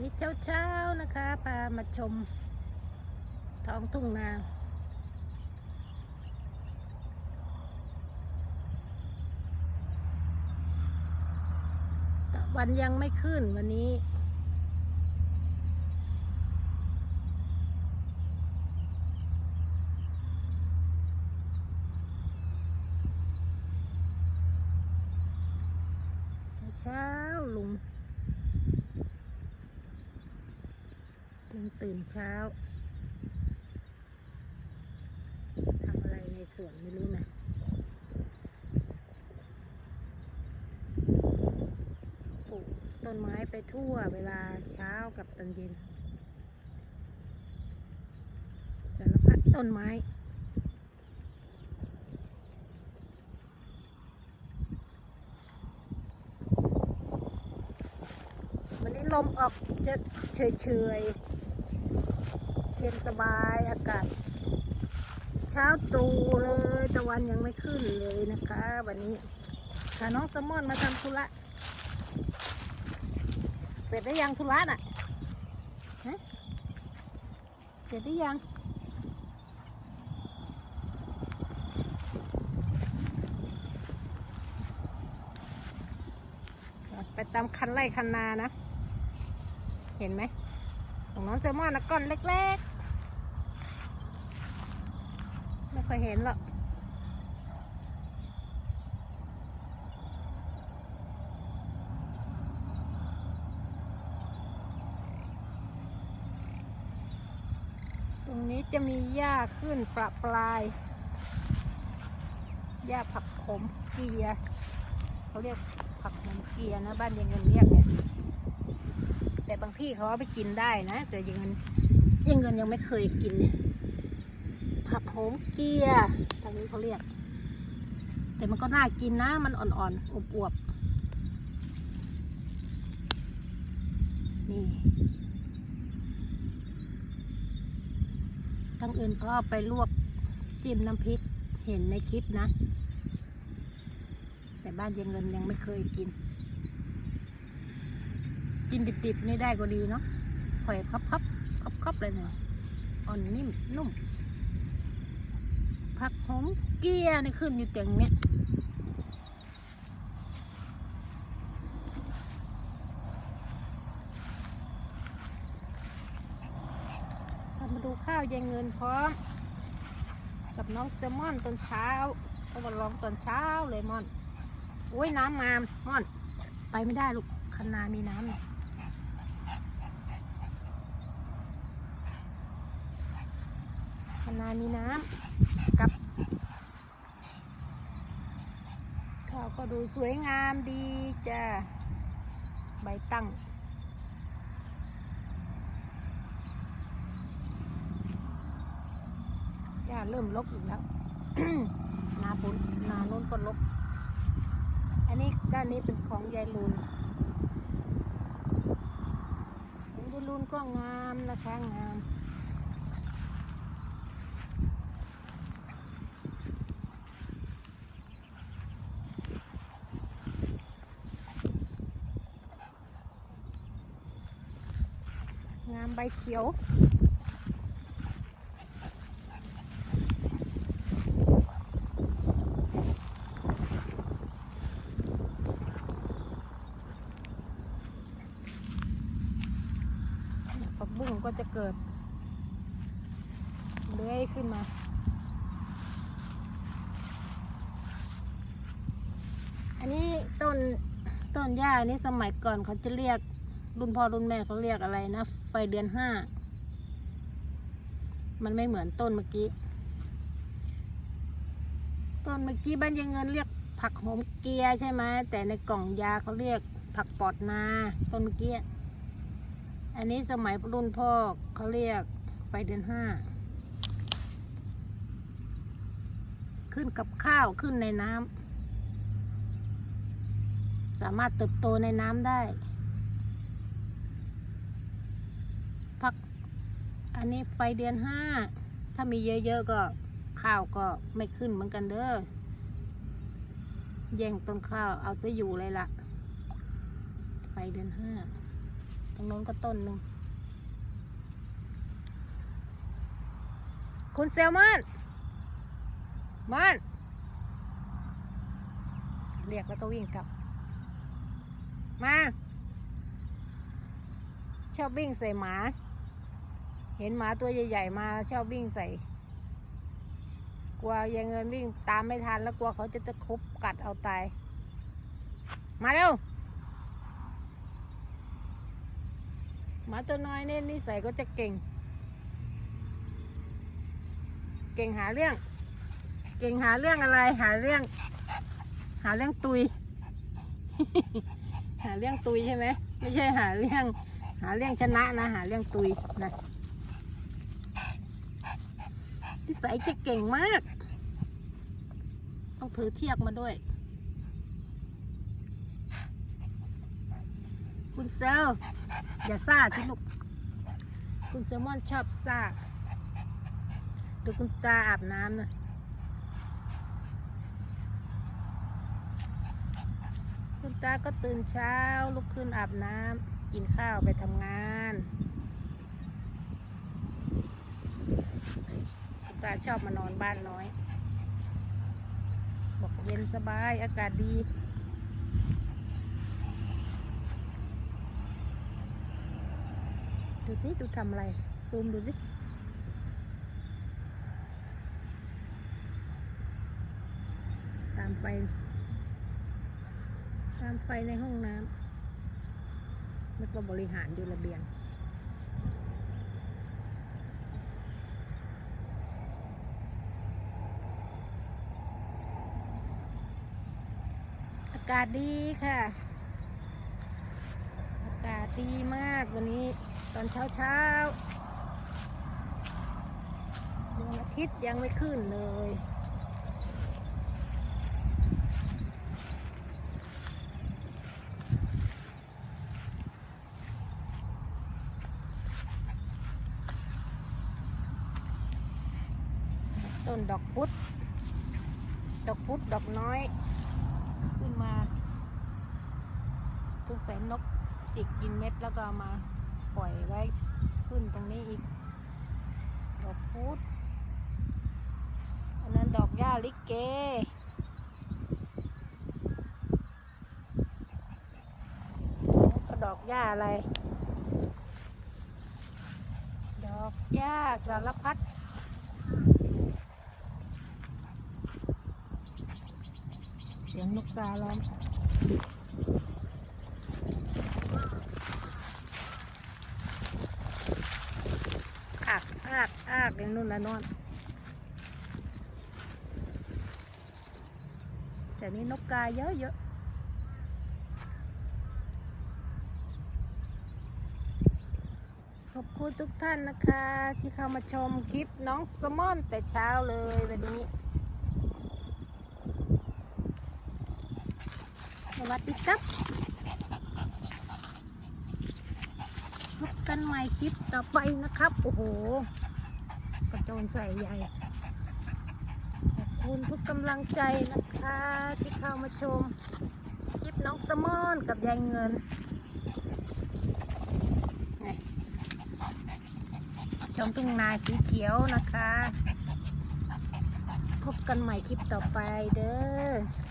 นี่เช้าเช้าๆนะคะพามาชม ท้องทุ่งนาตะวันยังไม่ขึ้นวันนี้ เช้าๆลุง ลุงตื่นเช้าทำอะไรในสวนไม่รู้นะปลูกต้นไม้ไปทั่วเวลาเช้ากับตอนเย็นสารพัดต้นไม้วันนี้ลมออกจะเฉย ย็นสบายอากาศ เช้าตรู่เลยตะวันยังไม่ขึ้นเลยนะคะ วันนี้พาน้องแซลมอนมาทำธุระเสร็จได้ยังธุระน่ะเสร็จได้ยังไปตามคันไร่คันนานะ เห็นไหมของน้องแซลมอนนะก้อนเล็ก ๆ ไม่ เคยเห็นหรอกตรงนี้จะมีหญ้าขึ้นประปรายหญ้าผักขมเกียเขาเรียกผักขมเกียนะบ้านยังเงินเรียกเนี่ยแต่บางที่เขาเอาไปกินได้นะแต่ยังเงินยังเงินยังไม่เคยกินเนี่ย ผักโขมเกียร์ทางนี้เขาเรียก แต่มันก็น่ากินนะ มันอ่อนๆอวบๆนี่ทั้งอื่นเขาเอาไปลวกจิ้มน้ำพริกเห็นในคลิปนะ แต่บ้านยังเงินยังไม่เคยกิน กินดิบๆนี่ได้ก็ดีเนาะหอยพับพับพับพับๆเลยเนี่ยอ่อนนิ่มนุ่ม ผักหอมเกียนี่ขึ้นอยู่เตียงเนี้ยเรามาดูข้าวยายเงินพร้อม กับน้องแซลมอนตอนเช้าเขามาลองตอนเช้าเลยมอนโอ้ยน้ำมามมอน ไปไม่ได้ลูกคันนามีน้ำเนี่ยคันนามีน้ำ ข้าวก็ดูสวยงามดีจ้ะ ใบตั้ง จ้าเริ่มลกอีกแล้ว นาปุนนาโน้นก็ลก อันนี้ด้านนี้เป็นของยายลุนของยายลุนก็งามนะคะงาม ใบเขียวผักบุ้งก็จะเกิดเลื้อยขึ้นมาอันนี้ต้นต้นหญ้านี่สมัยก่อนเขาจะเรียกรุ่นพ่อรุ่นแม่เขาเรียกอะไรนะ ฟเดือนห้า มันไม่เหมือนต้นเมื่อกี้ ต้นเมื่อกี้บ้านยังเงินเรียกผักโหมเกียใช่ไหมแต่ในกล่องยาเขาเรียกผักปอดนา ต้นเมื่อกี้ อันนี้สมัยรุ่นพ่อเขาเรียกไฟเดือนห้า ขึ้นกับข้าวขึ้นในน้ำสามารถเติบโตในน้ำได้ พัก อันนี้ไฟเดือนห้า ถ้ามีเยอะๆก็ข้าวก็ไม่ขึ้นเหมือนกันเด้อ แย่งต้นข้าวเอาซะอยู่เลยล่ะไฟเดือนห้า ตรงโน้นก็ต้นหนึ่ง คุณเซลมอนมอนเรียกแล้วก็วิ่งกลับ มาชอบวิ่งใส่หมา เห็นหมาตัวใหญ่ๆมาชอบวิ่งใส่ กลัวยายเงินวิ่งตามไม่ทันแล้วกลัวเขาจะตะคบกัดเอาตาย มาเร็วหมาตัวน้อยเนี่ยนิสัยก็จะเก่ง เก่งหาเรื่อง เก่งหาเรื่องอะไร หาเรื่อง หาเรื่องตุย หาเรื่องตุยใช่ไหมไม่ใช่หาเรื่อง หาเรื่องชนะนะ หาเรื่องตุยนะ นิสัยจะเก่งมาก ต้องถือเชือกมาด้วย คุณเซลอย่าซ่าสิลูก คุณแซลมอนชอบซ่าดูคุณตาอาบน้ำนะคุณตาก็ตื่นเช้าลุกขึ้นอาบน้ำกินข้าวไปทำงานคุณ ตาชอบมานอนบ้านน้อย บอกเย็นสบายอากาศดีดูสิดูทำอะไร ซูมดูสิตามไฟ ตามไฟในห้องน้ำแล้วก็บริหารอยู่ระเบียงากาศดีค่ะ อากาศดีมากวันนี้ตอนเช้าเช้าดวงอาทิตย์ยังไม่ขึ้นเลยต้นดอกพุธดอกพุธดอกน้อย ขึ้นมาทุกแสนนกจิกกินเม็ดแล้วก็มาปล่อยไว้ขึ้นตรงนี้อีก ดอกพุธอันนั้นดอกหญ้าลิเก ก็ดอกหญ้าอะไร ดอกหญ้าสารพัด เสียง นกการ้องอากอากอากอย่างนู้นละนอนแต่นี้นกกาเยอะเยอะขอบคุณทุกท่านนะคะ ที่เข้ามาชมคลิปน้องสมอนแต่เช้าเลยวันนี้ วัสดีครับ พบกันใหม่คลิปต่อไปนะครับ โอ้โห กระโจนใส่ใหญ่ ขอบคุณทุกกำลังใจนะคะ ที่เข้ามาชม คลิปน้องสมอนกับยายเงินชมทุ่งนาสีเขียวนะคะ พบกันใหม่คลิปต่อไปเด้อ